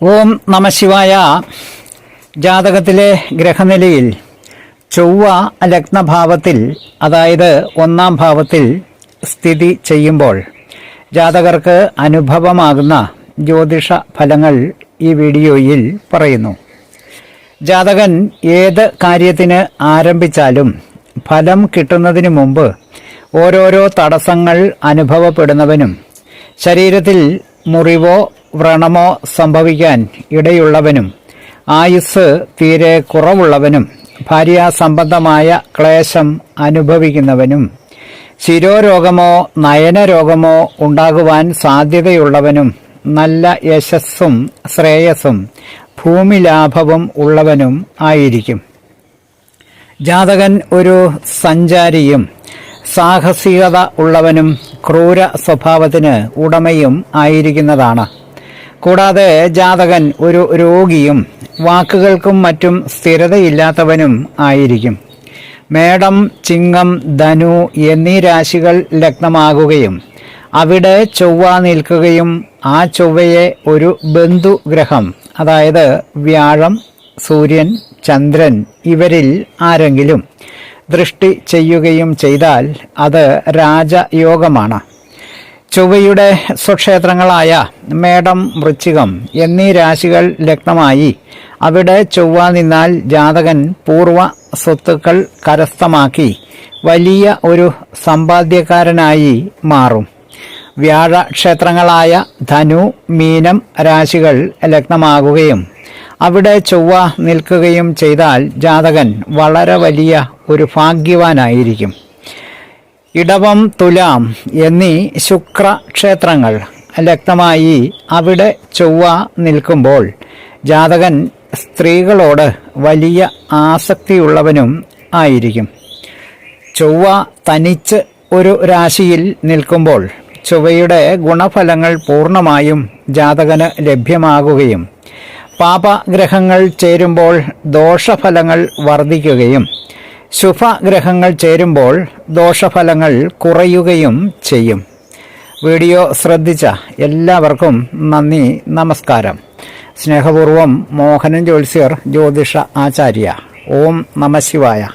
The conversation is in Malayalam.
ഓം നമശിവായ ജാതകത്തിലെ ഗ്രഹനിലയിൽ ചൊവ്വ ലഗ്നഭാവത്തിൽ അതായത് ഒന്നാം ഭാവത്തിൽ സ്ഥിതി ചെയ്യുമ്പോൾ ജാതകർക്ക് അനുഭവമാകുന്ന ജ്യോതിഷ ഫലങ്ങൾ ഈ വീഡിയോയിൽ പറയുന്നു. ജാതകൻ ഏത് കാര്യത്തിന് ആരംഭിച്ചാലും ഫലം കിട്ടുന്നതിന് മുമ്പ് ഓരോരോ തടസ്സങ്ങൾ അനുഭവപ്പെടുന്നവനും ശരീരത്തിൽ മുറിവോ വ്രണമോ സംഭവിക്കാൻ ഇടയുള്ളവനും ആയുസ് തീരെ കുറവുള്ളവനും ഭാര്യാസംബന്ധമായ ക്ലേശം അനുഭവിക്കുന്നവനും ശിരോരോഗമോ നയനരോഗമോ ഉണ്ടാകുവാൻ സാധ്യതയുള്ളവനും നല്ല യശസ്സും ശ്രേയസ്സും ഭൂമിലാഭവും ഉള്ളവനും ആയിരിക്കും. ജാതകൻ ഒരു സഞ്ചാരിയും സാഹസികത ഉള്ളവനും ക്രൂര സ്വഭാവത്തിന് ഉടമയും ആയിരിക്കുന്നതാണ്. കൂടാതെ ജാതകൻ ഒരു രോഗിയും വാക്കുകൾക്കും മറ്റും സ്ഥിരതയില്ലാത്തവനും ആയിരിക്കും. മേടം ചിങ്ങം ധനു എന്നീ രാശികൾ ലഗ്നമാകുകയും അവിടെ ചൊവ്വ നിൽക്കുകയും ആ ചൊവ്വയെ ഒരു ബന്ധുഗ്രഹം അതായത് വ്യാഴം സൂര്യൻ ചന്ദ്രൻ ഇവരിൽ ആരെങ്കിലും ദൃഷ്ടി ചെയ്യുകയും ചെയ്താൽ അത് രാജയോഗമാണ്. ചൊവ്വയുടെ സ്വക്ഷേത്രങ്ങളായ മേടം വൃശ്ചികം എന്നീ രാശികൾ ലഗ്നമായി. അവിടെ ചൊവ്വ നിന്നാൽ ജാതകൻ പൂർവ സ്വത്തുക്കൾ കരസ്ഥമാക്കി വലിയ ഒരു സമ്പാദ്യക്കാരനായി മാറും. വ്യാഴ ക്ഷേത്രങ്ങളായ ധനു മീനം രാശികൾ ലഗ്നമാകുകയും അവിടെ ചൊവ്വ നിൽക്കുകയും ചെയ്താൽ ജാതകൻ വളരെ വലിയ ഒരു ഭാഗ്യവാനായിരിക്കും. ഇടവം തുലാം എന്നീ ശുക്രക്ഷേത്രങ്ങൾ വ്യക്തമായി അവിടെ ചൊവ്വ നിൽക്കുമ്പോൾ ജാതകൻ സ്ത്രീകളോട് വലിയ ആസക്തിയുള്ളവനും ആയിരിക്കും. ചൊവ്വ തനിച്ച് ഒരു രാശിയിൽ നിൽക്കുമ്പോൾ ചൊവ്വയുടെ ഗുണഫലങ്ങൾ പൂർണമായും ജാതകന് ലഭ്യമാകുകയും പാപഗ്രഹങ്ങൾ ചേരുമ്പോൾ ദോഷഫലങ്ങൾ വർദ്ധിക്കുകയും ശുഭഗ്രഹങ്ങൾ ചേരുമ്പോൾ ദോഷഫലങ്ങൾ കുറയുകയും ചെയ്യും. വീഡിയോ ശ്രദ്ധിച്ച എല്ലാവർക്കും നന്ദി നമസ്കാരം. സ്നേഹപൂർവം മോഹനൻ ജ്യോത്സ്യർ ജ്യോതിഷ ആചാര്യ. ഓം നമശിവായ